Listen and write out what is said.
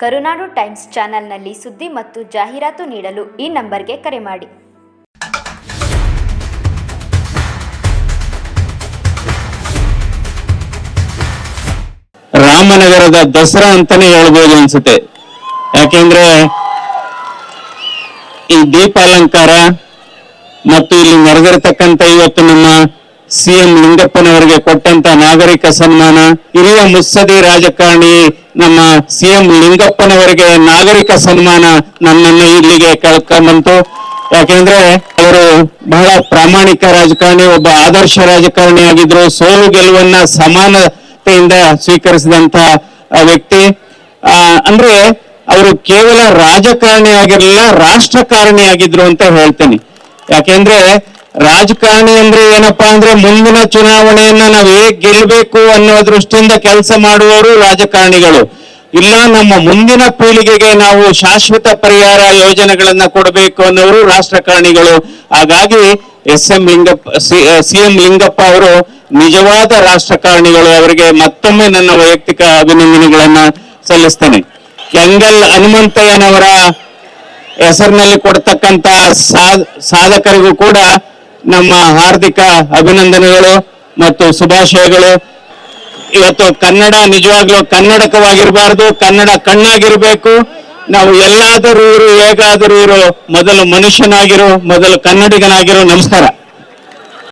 ಕರುನಾಡು times ಚಾನೆಲ್ನಲ್ಲಿ ಸುದ್ದಿ ಮತ್ತು ಜಾಹೀರಾತು ನೀಡಲು ಈ ನಂಬರ್ಗೆ ಕರೆ ಮಾಡಿ. ರಾಮನಗರದ ದಸರಾ ಅಂತಾನೆ ಹೇಳ್ಬೋದು ಅನ್ಸುತ್ತೆ. ಯಾಕೆಂದ್ರೆ ಈ ದೀಪಾಲಂಕಾರ ಮತ್ತು ಇಲ್ಲಿ ನಡೆದಿರತಕ್ಕಂಥ ಇವತ್ತು ನಮ್ಮ ಸಿಎಂ ಲಿಂಗಪ್ಪನವರಿಗೆ ಕೊಟ್ಟಂತ ನಾಗರಿಕ ಸನ್ಮಾನ, ಹಿರಿಯ ಮುಸ್ಸದಿ ರಾಜಕಾರಣಿ, ನಮ್ಮ ಸಿಎಂ ಲಿಂಗಪ್ಪನವರಿಗೆ ನಾಗರಿಕ ಸನ್ಮಾನ ನನ್ನನ್ನು ಇಲ್ಲಿಗೆ ಕಳ್ಕೊಂಡ್ಬಂತು ಯಾಕೆಂದ್ರೆ ಅವರು ಬಹಳ ಪ್ರಾಮಾಣಿಕ ರಾಜಕಾರಣಿ, ಒಬ್ಬ ಆದರ್ಶ ರಾಜಕಾರಣಿ ಆಗಿದ್ರು. ಸೋಲು ಗೆಲುವನ್ನ ಸಮಾನತೆಯಿಂದ ಸ್ವೀಕರಿಸಿದಂತ ವ್ಯಕ್ತಿ. ಅಂದ್ರೆ ಅವರು ಕೇವಲ ರಾಜಕಾರಣಿ ಆಗಿರಲಿಲ್ಲ, ರಾಷ್ಟ್ರಕಾರಣಿ ಆಗಿದ್ರು ಅಂತ ಹೇಳ್ತೇನೆ. ಯಾಕೆಂದ್ರೆ ರಾಜಕಾರಣಿ ಅಂದ್ರೆ ಏನಪ್ಪಾ ಅಂದ್ರೆ ಮುಂದಿನ ಚುನಾವಣೆಯನ್ನ ನಾವು ಹೇಗ್ ಗೆಲ್ಲಬೇಕು ಅನ್ನೋ ದೃಷ್ಟಿಯಿಂದ ಕೆಲಸ ಮಾಡುವವರು ರಾಜಕಾರಣಿಗಳು. ಇಲ್ಲ, ನಮ್ಮ ಮುಂದಿನ ಪೀಳಿಗೆಗೆ ನಾವು ಶಾಶ್ವತ ಪರಿಹಾರ ಯೋಜನೆಗಳನ್ನ ಕೊಡಬೇಕು ಅನ್ನೋರು ರಾಷ್ಟ್ರಕಾರಣಿಗಳು. ಹಾಗಾಗಿ S M Lingappa, C M Lingappa ಅವರು ನಿಜವಾದ ರಾಷ್ಟ್ರಕಾರಣಿಗಳು. ಅವರಿಗೆ ಮತ್ತೊಮ್ಮೆ ನನ್ನ ವೈಯಕ್ತಿಕ ಅಭಿನಂದನೆಗಳನ್ನ ಸಲ್ಲಿಸ್ತೇನೆ. ಕೆಂಗಲ್ ಹನುಮಂತಯ್ಯನವರ ಹೆಸರಿನಲ್ಲಿ ಕೊಡ್ತಕ್ಕಂತ ಸಾಧಕರಿಗೂ ಕೂಡ ನಮ್ಮ ಹಾರ್ದಿಕ ಅಭಿನಂದನೆಗಳು ಮತ್ತು ಶುಭಾಶಯಗಳು. ಇವತ್ತು ಕನ್ನಡ ನಿಜವಾಗ್ಲೂ ಕನ್ನಡಕವಾಗಿರಬಾರ್ದು, ಕನ್ನಡ ಕಣ್ಣಾಗಿರಬೇಕು. ನಾವು ಎಲ್ಲಾದರೂ ಇರು, ಹೇಗಾದರೂ ಇರು, ಮೊದಲು ಮನುಷ್ಯನಾಗಿರೋ, ಮೊದಲು ಕನ್ನಡಿಗನಾಗಿರೋ, ನಮಸ್ಕಾರ.